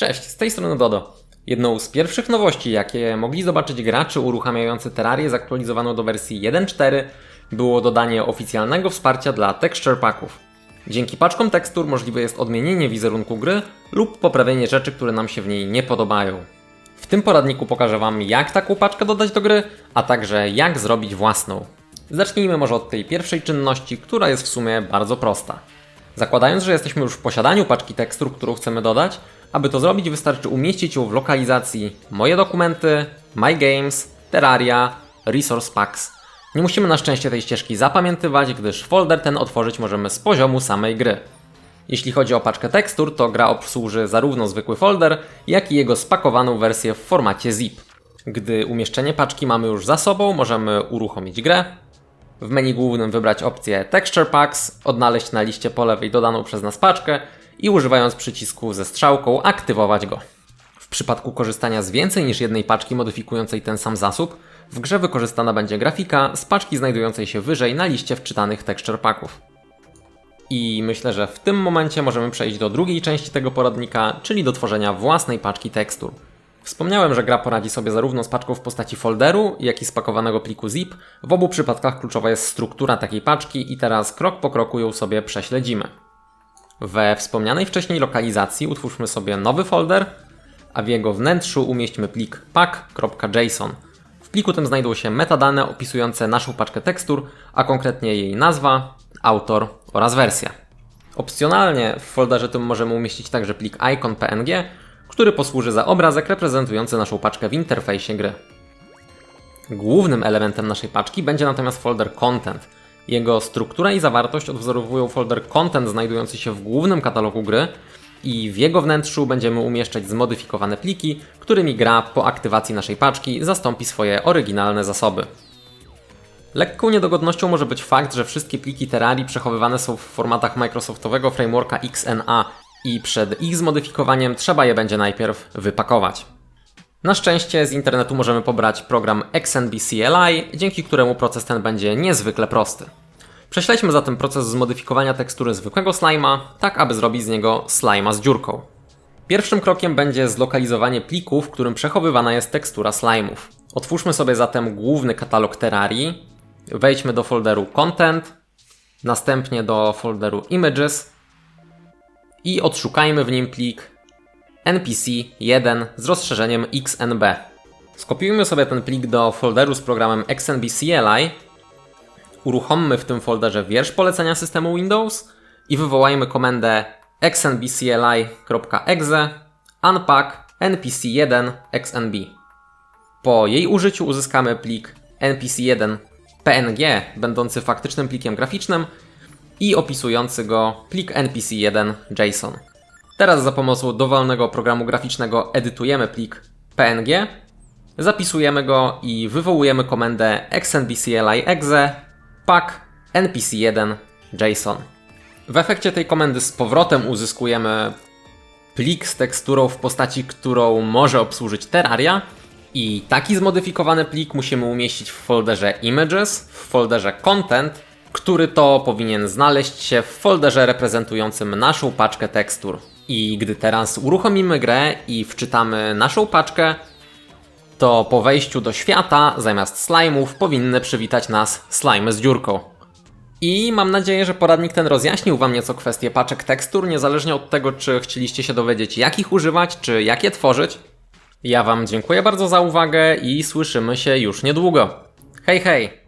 Cześć, z tej strony Dodo. Jedną z pierwszych nowości, jakie mogli zobaczyć gracze uruchamiający Terrarię zaktualizowaną do wersji 1.4 było dodanie oficjalnego wsparcia dla texture packów. Dzięki paczkom tekstur możliwe jest odmienienie wizerunku gry lub poprawienie rzeczy, które nam się w niej nie podobają. W tym poradniku pokażę Wam, jak taką paczkę dodać do gry, a także jak zrobić własną. Zacznijmy może od tej pierwszej czynności, która jest w sumie bardzo prosta. Zakładając, że jesteśmy już w posiadaniu paczki tekstur, którą chcemy dodać, aby to zrobić wystarczy umieścić ją w lokalizacji Moje dokumenty, My Games, Terraria, Resource Packs. Nie musimy na szczęście tej ścieżki zapamiętywać, gdyż folder ten otworzyć możemy z poziomu samej gry. Jeśli chodzi o paczkę tekstur, to gra obsłuży zarówno zwykły folder, jak i jego spakowaną wersję w formacie zip. Gdy umieszczenie paczki mamy już za sobą, możemy uruchomić grę, w menu głównym wybrać opcję Texture Packs, odnaleźć na liście po lewej dodaną przez nas paczkę i używając przycisku ze strzałką aktywować go. W przypadku korzystania z więcej niż jednej paczki modyfikującej ten sam zasób, w grze wykorzystana będzie grafika z paczki znajdującej się wyżej na liście wczytanych Texture Packów. I myślę, że w tym momencie możemy przejść do drugiej części tego poradnika, czyli do tworzenia własnej paczki tekstur. Wspomniałem, że gra poradzi sobie zarówno z paczką w postaci folderu, jak i spakowanego pliku zip. W obu przypadkach kluczowa jest struktura takiej paczki i teraz krok po kroku ją sobie prześledzimy. We wspomnianej wcześniej lokalizacji utwórzmy sobie nowy folder, a w jego wnętrzu umieśćmy plik pack.json. W pliku tym znajdą się metadane opisujące naszą paczkę tekstur, a konkretnie jej nazwa, autor oraz wersja. Opcjonalnie w folderze tym możemy umieścić także plik icon.png, który posłuży za obrazek reprezentujący naszą paczkę w interfejsie gry. Głównym elementem naszej paczki będzie natomiast folder Content. Jego struktura i zawartość odwzorowują folder Content znajdujący się w głównym katalogu gry i w jego wnętrzu będziemy umieszczać zmodyfikowane pliki, którymi gra po aktywacji naszej paczki zastąpi swoje oryginalne zasoby. Lekką niedogodnością może być fakt, że wszystkie pliki Terrarii przechowywane są w formatach Microsoftowego frameworka XNA i przed ich zmodyfikowaniem trzeba je będzie najpierw wypakować. Na szczęście z internetu możemy pobrać program XNB CLI, dzięki któremu proces ten będzie niezwykle prosty. Prześledźmy zatem proces zmodyfikowania tekstury zwykłego slima, tak aby zrobić z niego slima z dziurką. Pierwszym krokiem będzie zlokalizowanie pliku, w którym przechowywana jest tekstura slime'ów. Otwórzmy sobie zatem główny katalog Terrarii, wejdźmy do folderu Content, następnie do folderu Images i odszukajmy w nim plik npc1 z rozszerzeniem xnb. Skopiujmy sobie ten plik do folderu z programem XNB CLI, uruchommy w tym folderze wiersz polecenia systemu Windows i wywołajmy komendę xnbcli.exe unpack npc1 xnb. Po jej użyciu uzyskamy plik npc1 png będący faktycznym plikiem graficznym i opisujący go plik npc1 JSON. Teraz za pomocą dowolnego programu graficznego edytujemy plik PNG, zapisujemy go i wywołujemy komendę xnbcli.exe pack npc1 JSON. W efekcie tej komendy z powrotem uzyskujemy plik z teksturą w postaci, którą może obsłużyć Terraria i taki zmodyfikowany plik musimy umieścić w folderze Images, w folderze Content, który to powinien znaleźć się w folderze reprezentującym naszą paczkę tekstur. I gdy teraz uruchomimy grę i wczytamy naszą paczkę, to po wejściu do świata zamiast slime'ów powinny przywitać nas slime z dziurką. I mam nadzieję, że poradnik ten rozjaśnił Wam nieco kwestię paczek tekstur, niezależnie od tego, czy chcieliście się dowiedzieć, jak ich używać, czy jak je tworzyć. Ja Wam dziękuję bardzo za uwagę i słyszymy się już niedługo. Hej, hej!